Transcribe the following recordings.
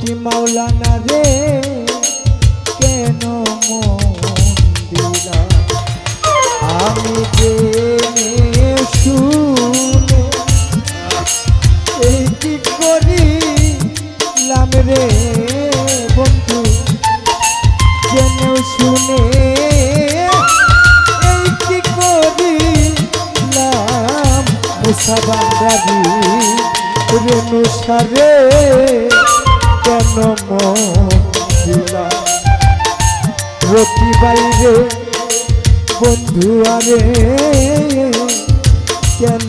কি মাওলানা রে কেন মন আমি যে শুনে মুসাবান্দারি রেণু সারে কেন রতি বাইরে বন্ধু আরে কেন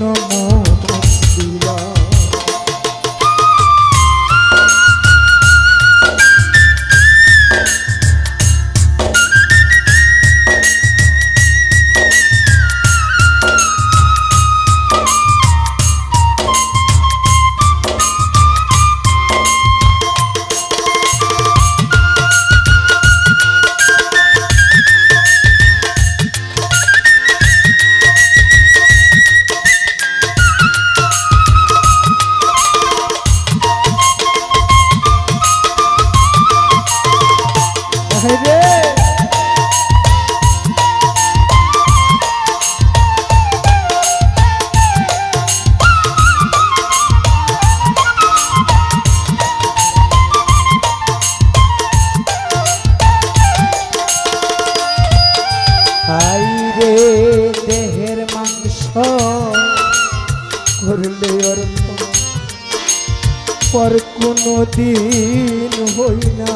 পর কোনো দিন হই না।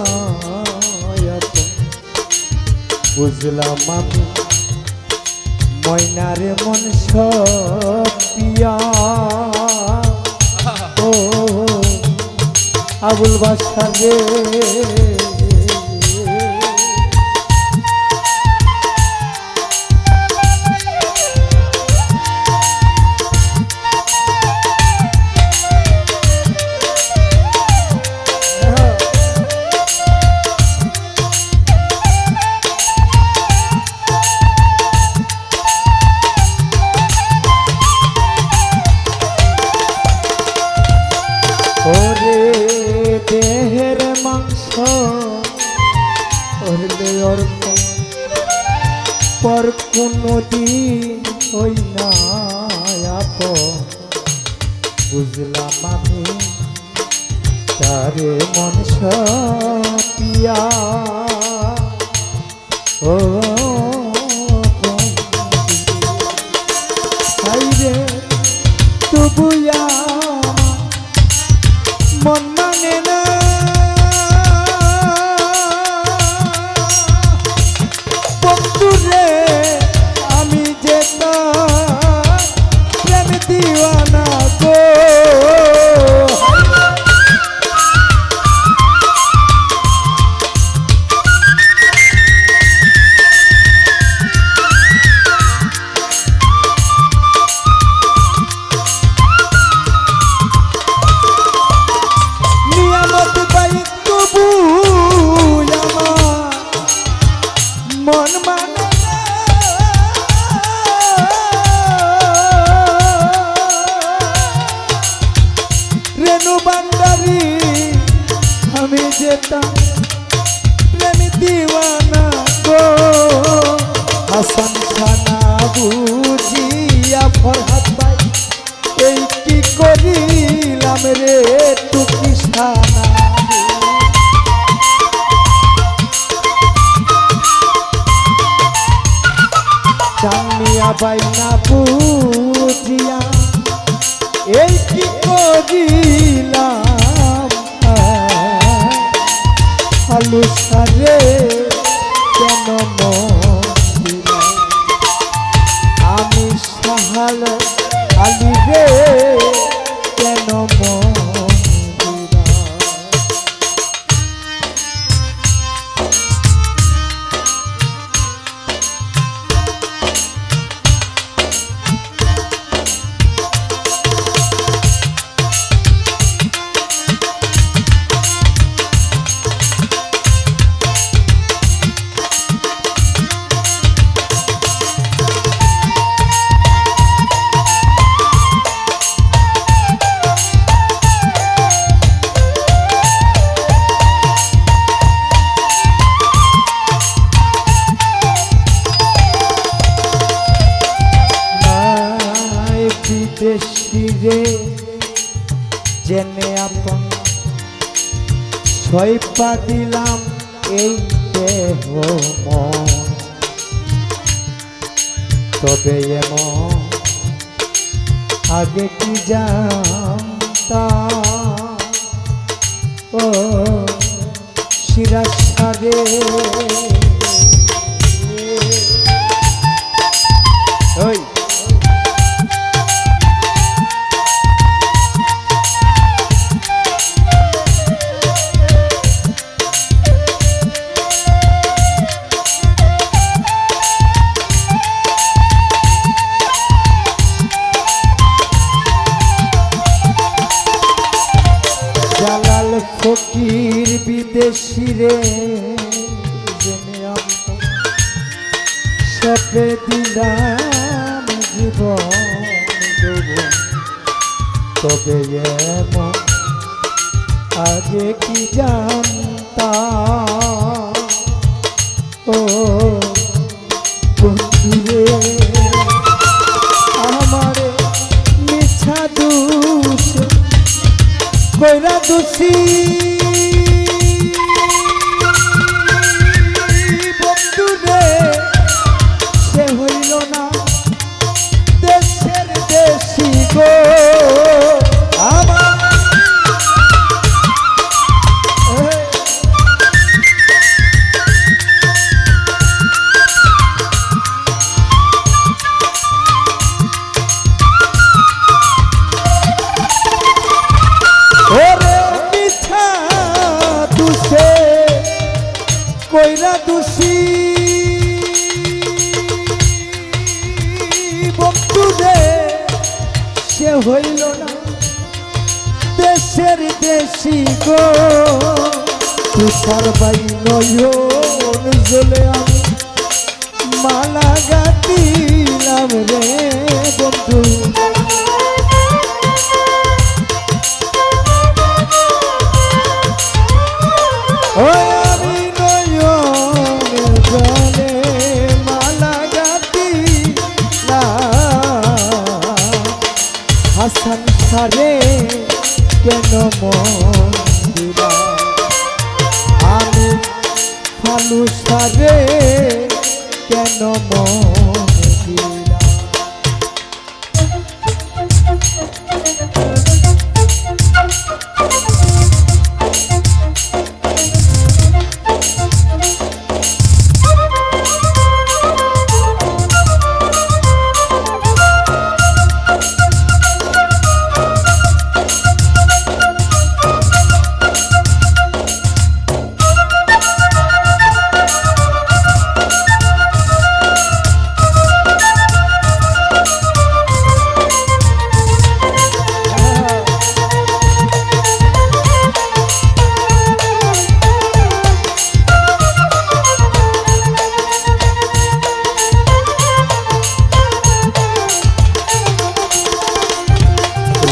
বুঝলাম আমি ময়নারে মন সিয়া ও আবুল বাসা বুঝলাম আমি তারে মনস পিয়া ও করিলাম রে টুকি সানা চামিয়া বাইনা পুজিয়া এই কি করিলাম শেষ তীরে জেনে আপন ছয়পা দিলাম এই দেহ তবে এমন আগে কি জানতা ও শিরাজ দিলাম জীবন যৌবন তবে এমন আগে কি জানতাম? ও, বন্ধুরে, আমারে মিছা দুষ, কইরা দোষী। দোষী বন্ধুরে সে হইল না দেশের দেশি গো। তুষার আমি মালা গাতিলাম সারে কেন মন দিলা আমি ফালু সারে কেন মন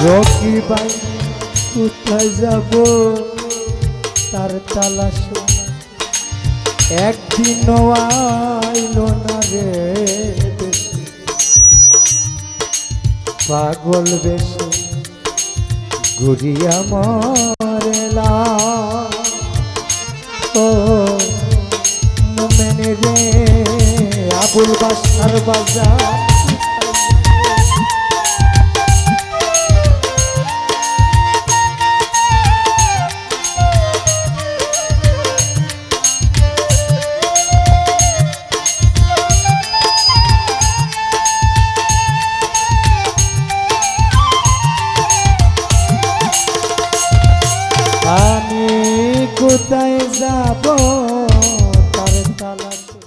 রকি বাই, কোথায় যাব? তার তালাশ একদিন আইল না রে পাগল বেশে, ঘুরিয়া মরেলা। ও, মেনে রে, আবুল বাসার বাজার।